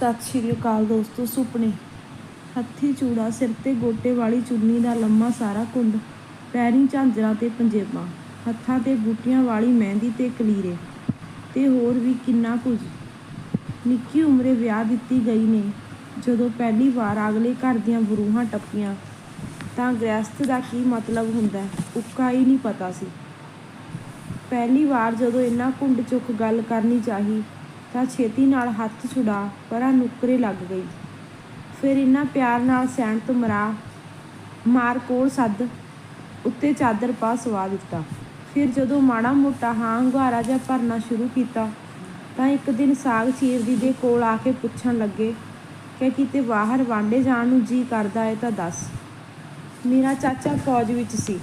ਸਤਿ ਸ਼੍ਰੀ ਅਕਾਲ ਦੋਸਤੋ, ਸੁਪਨੇ। ਹੱਥੀ ਚੂੜਾ, ਸਿਰ ਤੇ ਗੋਟੇ ਵਾਲੀ ਚੁੰਨੀ ਦਾ ਲੰਮਾ ਸਾਰਾ ਕੁੰਡ, ਪੈਰੀਂ ਝਾਂਜਰਾਂ ਤੇ ਪੰਜੇਬਾਂ, ਹੱਥਾਂ ਤੇ ਬੂਟੀਆਂ ਵਾਲੀ ਮਹਿੰਦੀ ਤੇ ਕਲੀਰੇ, ਤੇ ਹੋਰ ਵੀ ਕਿੰਨਾ ਕੁਝ। ਨਿੱਕੀ ਉਮਰੇ ਵਿਆਹ ਦਿੱਤੀ ਗਈ ਨੇ। ਜਦੋਂ ਪਹਿਲੀ ਵਾਰ ਅਗਲੇ ਘਰ ਦੀਆਂ ਬਰੂਹਾਂ ਟੱਪੀਆਂ, ਤਾਂ ਗ੍ਰਸਤ ਦਾ ਕੀ ਮਤਲਬ ਹੁੰਦਾ, ਉੱਕਾ ਹੀ ਨਹੀਂ ਪਤਾ ਸੀ। ਪਹਿਲੀ ਵਾਰ ਜਦੋਂ ਇਹਨਾਂ ਕੁੰਡ ਚੁੱਕ ਗੱਲ ਕਰਨੀ ਚਾਹੀ ਤਾਂ ਛੇਤੀ ਨਾਲ ਹੱਥ ਛੁਡਾ ਪਰਾਂ ਨੁੱਕਰੇ ਲੱਗ ਗਈ। ਫਿਰ ਇੰਨਾ ਪਿਆਰ ਨਾਲ ਸੈਣ ਤੋਂ ਮਰਾ ਮਾਰ ਕੋਲ ਸੱਦ ਉੱਤੇ ਚਾਦਰ ਪਾ ਸਵਾ ਦਿੱਤਾ। ਫਿਰ ਜਦੋਂ ਮਾੜਾ ਮੋਟਾ ਹਾਂ ਹੁੰਗਾਰਾ ਜਿਹਾ ਭਰਨਾ ਸ਼ੁਰੂ ਕੀਤਾ, ਤਾਂ ਇੱਕ ਦਿਨ ਸਾਗ ਚੀਰਦੀ ਦੇ ਕੋਲ ਆ ਕੇ ਪੁੱਛਣ ਲੱਗੇ, ਕਿ ਕਿਤੇ ਬਾਹਰ ਵਾਂਡੇ ਜਾਣ ਨੂੰ ਜੀ ਕਰਦਾ ਹੈ ਤਾਂ ਦੱਸ। ਮੇਰਾ ਚਾਚਾ ਫੌਜ ਵਿੱਚ ਸੀ।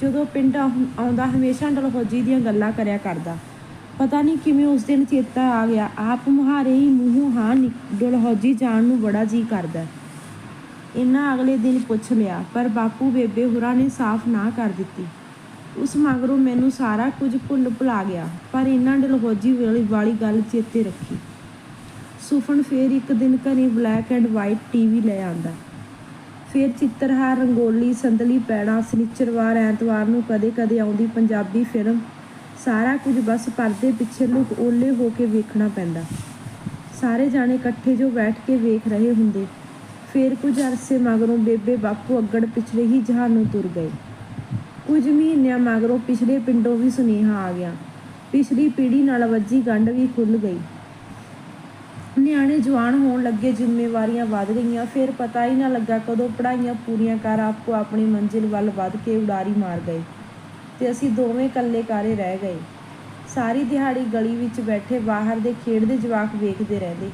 ਜਦੋਂ ਪਿੰਡ ਆਉਂਦਾ ਹਮੇਸ਼ਾ ਡਲਹੌਜੀ ਦੀਆਂ ਗੱਲਾਂ ਕਰਿਆ ਕਰਦਾ। ਪਤਾ ਨਹੀਂ ਕਿਵੇਂ ਉਸ ਦਿਨ ਚੇਤਾ ਆ ਗਿਆ। ਆਪ ਮੁਹਾਰੇ ਹੀ ਮੂੰਹੋਂ ਹਾਂ ਨਿ- ਡਲਹੌਜੀ ਜਾਣ ਨੂੰ ਬੜਾ ਜੀ ਕਰਦਾ। ਇਹਨਾਂ ਅਗਲੇ ਦਿਨ ਪੁੱਛ ਲਿਆ, ਪਰ ਬਾਪੂ ਬੇਬੇ ਹੁਰਾਂ ਨੇ ਸਾਫ਼ ਨਾ ਕਰ ਦਿੱਤੀ। ਉਸ ਮਗਰੋਂ ਮੈਨੂੰ ਸਾਰਾ ਕੁਝ ਭੁੱਲ ਭੁਲਾ ਗਿਆ, ਪਰ ਇਹਨਾਂ ਡਲਹੌਜੀ ਵਾਲੀ ਵਾਲੀ ਗੱਲ ਚੇਤੇ ਰੱਖੀ। ਸੁਫਨ ਫੇਰ ਇੱਕ ਦਿਨ ਘਰੇ ਬਲੈਕ ਐਂਡ ਵਾਈਟ ਟੀਵੀ ਲੈ ਆਂਦਾ। ਫਿਰ ਚਿੱਤਰਹਾਰ, ਰੰਗੋਲੀ, ਸੰਦਲੀ ਪੈੜਾ, ਸਨਿਚਰਵਾਰ ਐਤਵਾਰ ਨੂੰ ਕਦੇ-ਕਦੇ ਆਉਂਦੀ ਪੰਜਾਬੀ ਫਿਲਮ ਸਾਰਾ ਕੁਝ ਬਸ ਪਰਦੇ ਪਿੱਛੇ ਲੁਕ ਓਲੇ ਹੋ ਕੇ ਵੇਖਣਾ ਪੈਂਦਾ। ਸਾਰੇ ਜਾਣੇ ਇਕੱਠੇ ਜੋ ਬੈਠ ਕੇ ਵੇਖ ਰਹੇ ਹੁੰਦੇ, ਫਿਰ ਕੁਝ ਅਰਸੇ ਮਗਰੋਂ ਬੇਬੇ ਬਾਪੂ ਅੱਗੜ ਪਿਛਲੇ ਹੀ ਜਹਾਨ ਨੂੰ ਤੁਰ ਗਏ। ਕੁਝ ਮਹੀਨਿਆਂ ਮਗਰੋਂ ਪਿਛਲੇ ਪਿੰਡੋਂ ਵੀ ਸੁਨੇਹਾ ਆ ਗਿਆ। ਪਿਛਲੀ ਪੀੜ੍ਹੀ ਨਾਲ ਵੱਜੀ ਗੰਢ ਵੀ ਖੁੱਲ ਗਈ। ਨਿਆਣੇ ਜਵਾਨ ਹੋਣ ਲੱਗੇ ਜ਼ਿੰਮੇਵਾਰੀਆਂ ਵੱਧ ਗਈਆਂ, ਫਿਰ ਪਤਾ ਹੀ ਨਾ ਲੱਗਾ ਕਦੋਂ ਪੜ੍ਹਾਈਆਂ ਪੂਰੀਆਂ ਕਰ ਆਪੋ ਆਪਣੀ ਮੰਜ਼ਿਲ ਵੱਲ ਵੱਧ ਕੇ ਉਡਾਰੀ ਮਾਰ ਗਏ। ਤੇ ਅਸੀਂ ਦੋਵੇਂ ਇਕੱਲੇ ਕਾਰੇ ਰਹਿ ਗਏ। ਸਾਰੀ ਦਿਹਾੜੀ ਗਲੀ ਵਿੱਚ ਬੈਠੇ ਬਾਹਰ ਦੇ ਖੇਡਦੇ ਜਵਾਕ ਵੇਖਦੇ ਰਹਿੰਦੇ।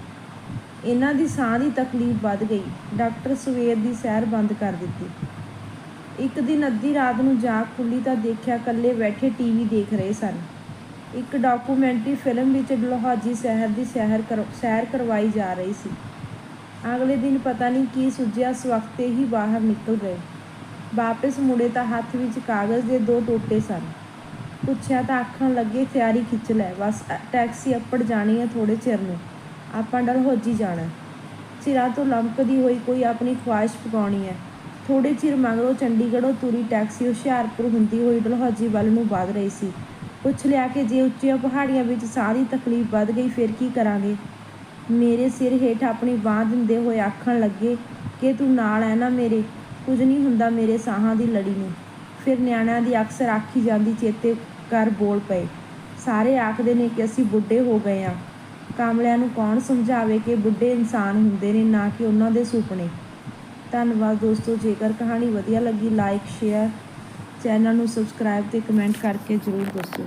ਇਹਨਾਂ ਦੀ ਸਾਹ ਦੀ ਤਕਲੀਫ ਵੱਧ ਗਈ। ਡਾਕਟਰ ਸਵੇਰ ਦੀ ਸੈਰ ਬੰਦ ਕਰ ਦਿੱਤੀ। ਇੱਕ ਦਿਨ ਅੱਧੀ ਰਾਤ ਨੂੰ ਜਾਗ ਖੁੱਲੀ ਤਾਂ ਦੇਖਿਆ ਇਕੱਲੇ ਬੈਠੇ ਟੀਵੀ ਦੇਖ ਰਹੇ ਸਨ। ਇੱਕ ਡਾਕੂਮੈਂਟਰੀ ਫਿਲਮ ਵਿੱਚ ਡਲਹੌਜੀ ਸ਼ਹਿਰ ਦੀ ਸੈਰ ਕਰ- ਸੈਰ ਕਰਵਾਈ ਜਾ ਰਹੀ ਸੀ। ਅਗਲੇ ਦਿਨ ਪਤਾ ਨਹੀਂ ਕੀ ਸੁੱਜਿਆ ਸਵਖਤੇ ਹੀ ਬਾਹਰ ਨਿਕਲ ਗਏ ਵਾਪਸ ਮੁੜੇ ਤਾਂ ਹੱਥ ਵਿੱਚ ਕਾਗਜ਼ ਦੇ ਦੋ ਟੋਟੇ ਸਨ। ਪੁੱਛਿਆ ਤਾਂ ਆਖਣ ਲੱਗੇ, ਤਿਆਰੀ ਖਿੱਚ ਲੈ, ਬਸ ਟੈਕਸੀ ਅੱਪੜ ਜਾਣੀ ਹੈ ਥੋੜੇ ਚਿਰ ਨੂੰ। ਆਪਾਂ ਡਲਹੌਜੀ ਜਾਣਾ। ਹੈ। ਚਿਰਾਂ ਤੋਂ ਲੰਕਦੀ ਹੋਈ ਕੋਈ ਆਪਣੀ ਖੁਆਇਸ਼ ਪਕਾਉਣੀ ਹੈ। ਥੋੜੇ ਚਿਰ ਮਗਰੋਂ ਚੰਡੀਗੜ੍ਹੋਂ ਤੁਰੀ ਟੈਕਸੀ ਹੁਸ਼ਿਆਰਪੁਰ ਹੁੰਦੀ ਹੋਈ ਡਲਹੌਜੀ ਵੱਲ ਨੂੰ ਵਧ ਰਹੀ ਸੀ। ਪੁੱਛ ਲਿਆ ਕਿ ਜੇ ਉੱਚੀਆਂ ਪਹਾੜੀਆਂ ਵਿੱਚ ਸਾਹ ਦੀ ਤਕਲੀਫ ਵੱਧ ਗਈ, ਫਿਰ ਕੀ ਕਰਾਂਗੇ? ਮੇਰੇ ਸਿਰ ਹੇਠ ਆਪਣੀ ਬਾਂਹ ਦਿੰਦੇ ਹੋਏ ਆਖਣ ਲੱਗੇ ਕਿ ਤੂੰ ਨਾਲ ਹੈ ਨਾ ਮੇਰੇ। ਕੁਝ ਨਹੀਂ ਹੁੰਦਾ ਮੇਰੇ ਸਾਹਾਂ ਦੀ ਲੜੀ ਨੂੰ। ਫਿਰ ਨਿਆਣਿਆਂ ਦੀ ਅਕਸਰ ਆਖੀ ਜਾਂਦੀ ਚੇਤੇ ਕਰ ਬੋਲ ਪਏ। ਸਾਰੇ ਆਖਦੇ ਨੇ ਕਿ ਅਸੀਂ ਬੁੱਢੇ ਹੋ ਗਏ ਆ। ਕਾਮਲਿਆਂ ਨੂੰ ਕੌਣ ਸਮਝਾਵੇ ਕਿ ਬੁੱਢੇ ਇਨਸਾਨ ਹੁੰਦੇ ਨੇ, ਨਾ ਕਿ ਉਹਨਾਂ ਦੇ ਸੁਪਨੇ? ਧੰਨਵਾਦ ਦੋਸਤੋ, ਜੇਕਰ ਕਹਾਣੀ ਵਧੀਆ ਲੱਗੀ ਲਾਈਕ ਸ਼ੇਅਰ ਚੈਨਲ ਨੂੰ ਸਬਸਕ੍ਰਾਈਬ ਤੇ ਕਮੈਂਟ ਕਰਕੇ ਜ਼ਰੂਰ ਦੱਸੋ